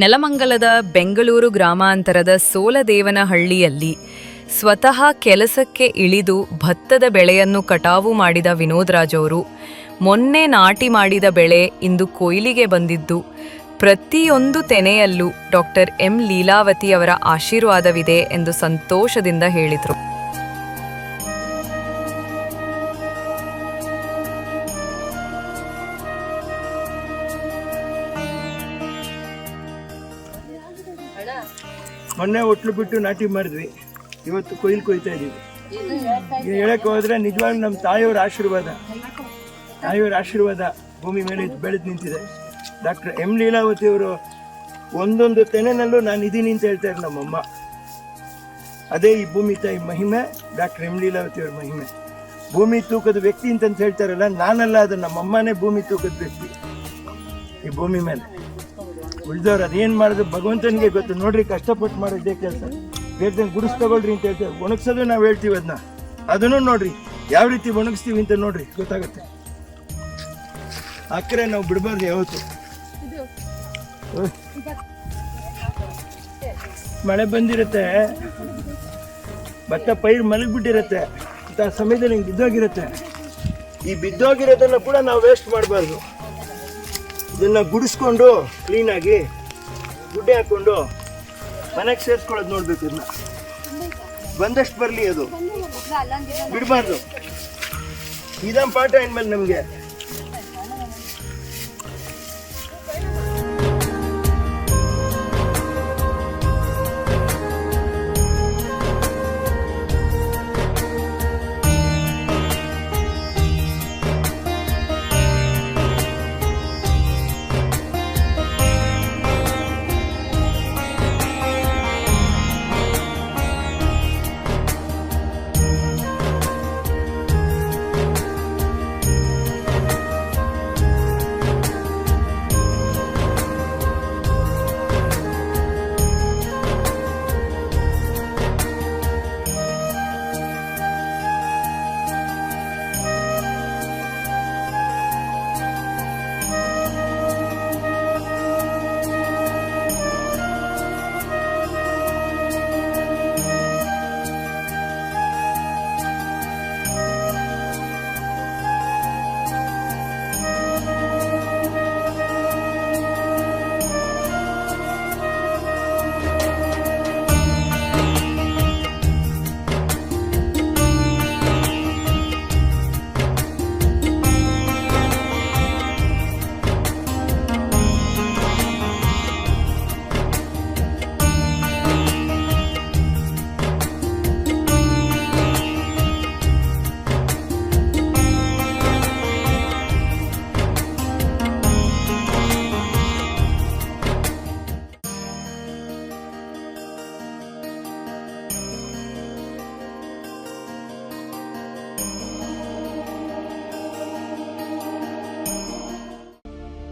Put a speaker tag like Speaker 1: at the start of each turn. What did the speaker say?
Speaker 1: ನೆಲಮಂಗಲದ ಬೆಂಗಳೂರು ಗ್ರಾಮಾಂತರದ ಸೋಲದೇವನಹಳ್ಳಿಯಲ್ಲಿ ಸ್ವತಃ ಕೆಲಸಕ್ಕೆ ಇಳಿದು ಭತ್ತದ ಬೆಳೆಯನ್ನು ಕಟಾವು ಮಾಡಿದ ವಿನೋದ್ರಾಜ್ ಅವರು ಮೊನ್ನೆ ನಾಟಿ ಮಾಡಿದ ಬೆಳೆ ಇಂದು ಕೊಯ್ಲಿಗೆ ಬಂದಿದ್ದು, ಪ್ರತಿಯೊಂದು ತೆನೆಯಲ್ಲೂ ಡಾಕ್ಟರ್ ಎಂ ಲೀಲಾವತಿ ಅವರ ಆಶೀರ್ವಾದವಿದೆ ಎಂದು ಸಂತೋಷದಿಂದ ಹೇಳಿದರು.
Speaker 2: ಮೊನ್ನೆ ಒಟ್ಲು ಬಿಟ್ಟು ನಾಟಿ ಮಾಡಿದ್ವಿ. ಇವತ್ತು ಕೊಯ್ಲು ಕೊಯ್ತಾ ಇದೀವಿ. ಹೇಳಕ್ಕೆ ಹೇಳಕ್ ಹೋದ್ರೆ ನಿಜವಾಗ್ಲೂ ನಮ್ಮ ತಾಯಿಯವ್ರ ಆಶೀರ್ವಾದ. ತಾಯಿಯವರ ಆಶೀರ್ವಾದ ಭೂಮಿ ಮೇಲೆ ಬೆಳೆದು ನಿಂತಿದೆ. ಡಾಕ್ಟರ್ ಎಂ ಲೀಲಾವತಿ ಅವರು ಒಂದೊಂದು ತೆನೆನಲ್ಲೂ ನಾನು ಇದೀನಿ ಅಂತ ಹೇಳ್ತಾರೆ ನಮ್ಮಮ್ಮ. ಅದೇ ಈ ಭೂಮಿ ತಾಯಿ ಮಹಿಮೆ, ಡಾಕ್ಟರ್ ಎಂ ಲೀಲಾವತಿ ಅವರ ಮಹಿಮೆ. ಭೂಮಿ ತೂಕದ ವ್ಯಕ್ತಿ ಅಂತ ಹೇಳ್ತಾರಲ್ಲ, ನಾನಲ್ಲ ಅದು ನಮ್ಮಮ್ಮನೇ ಭೂಮಿ ತೂಕದ ವ್ಯಕ್ತಿ. ಈ ಭೂಮಿ ಮೇಲೆ. ಉಳಿದವ್ರು ಅದೇನು ಮಾಡಿದ್ರು ಭಗವಂತನಿಗೆ ಗೊತ್ತು. ನೋಡ್ರಿ ಕಷ್ಟಪಟ್ಟು ಮಾಡಿದ್ದೆ ಕೆಲಸ. ಬೇರೆ ಗುಡಿಸ್ ತಗೊಳ್ರಿ ಅಂತ ಹೇಳ್ತಾರೆ. ಒಣಗ್ಸೋದು ನಾವು ಹೇಳ್ತೀವಿ ಅದನ್ನ ಅದನ್ನು ನೋಡ್ರಿ. ಯಾವ ರೀತಿ ಒಣಗಿಸ್ತೀವಿ ಅಂತ ನೋಡ್ರಿ. ಗೊತ್ತಾಗುತ್ತೆ. ಅಕ್ಕರೆ ನಾವು ಬಿಡಬಾರ್ದು ಯಾವತ್ತು. ಮಳೆ ಬಂದಿರುತ್ತೆ. ಭತ್ತ ಪೈರು ಮಲಗಿಬಿಟ್ಟಿರುತ್ತೆ. ಅಂತ ಸಮಯದಲ್ಲಿ ಹಿಂಗೆ ಬಿದ್ದೋಗಿರುತ್ತೆ. ಈ ಬಿದ್ದೋಗಿರೋದನ್ನು ಕೂಡ ನಾವು ವೇಸ್ಟ್ ಮಾಡಬಾರ್ದು. ಇದನ್ನ ಗುಡಿಸ್ಕೊಂಡು ಕ್ಲೀನಾಗಿ ಗುಡ್ಡೆ ಹಾಕೊಂಡು ಮನೆಗೆ ಸೇರಿಸ್ಕೊಳ್ಳೋದು ನೋಡ್ಬೇಕು ಇದನ್ನ ಬಂದಷ್ಟು ಬರಲಿ ಅದು. ಬಿಡಬಾರ್ದು. ಇದಂ ಪಾಠ ಇನ್ಮೇಲೆ ನಮಗೆ.